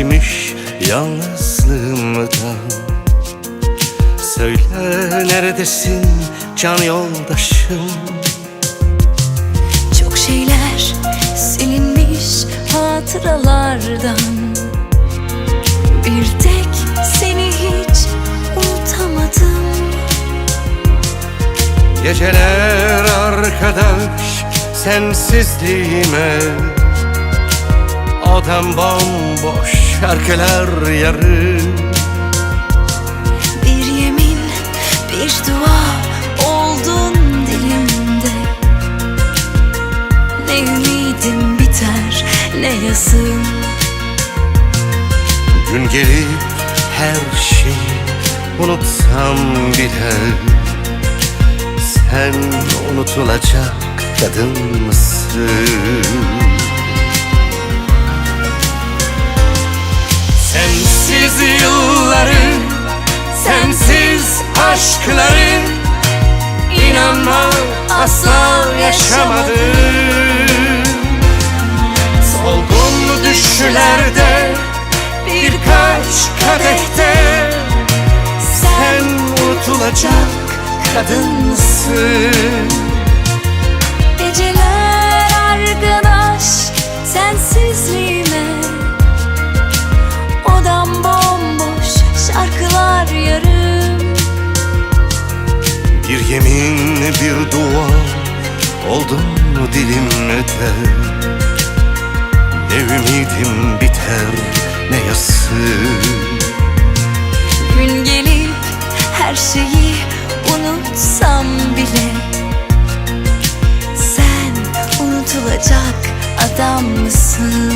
çekmiş yalnızlığımdan Söyle neredesin can yoldaşım? Çok şeyler silinmiş hatıralardan. Bir tek seni hiç unutamadım. Geceler arkadaş sensizliğime Odam bomboş şarkılar yarım Bir yemin, bir dua oldun dilimde. Ne ümidim biter, ne yazım Gün gelip her şeyi unutsam bile Sen unutulacak kadın mısın? Aşkları İnanma asla yaşamadım Solgun düşlerde birkaç kadehte Sen unutulacak kadınsın oldun mu dilimde Ne ümidim biter ne yası Gün gelip her şeyi unutsam bile. Sen unutulacak adam mısın?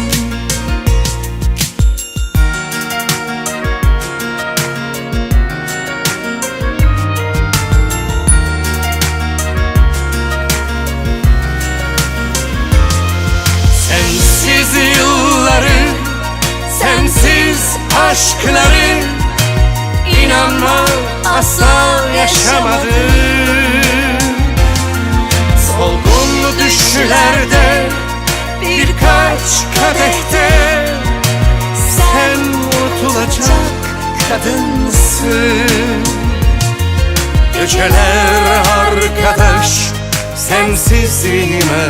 Aşkları İnanma asla yaşamadım Solgun düşlerde birkaç kadehte Sen unutulacak kadınsın. Geceler arkadaş sensizliğime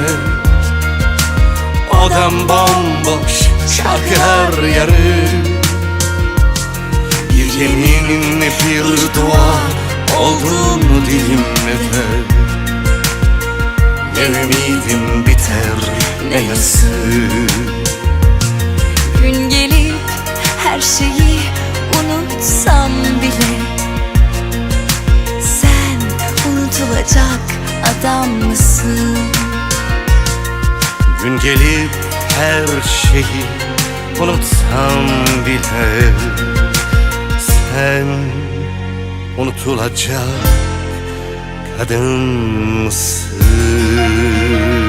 Odam bomboş şarkılar yarı Yemin bir dua oldun dilimde Ne ümidim biter ne yası Gün gelip her şeyi unutsam bile. Sen unutulacak adam mısın? Gün gelip her şeyi unutsam bile Sen unutulacak kadın mısın?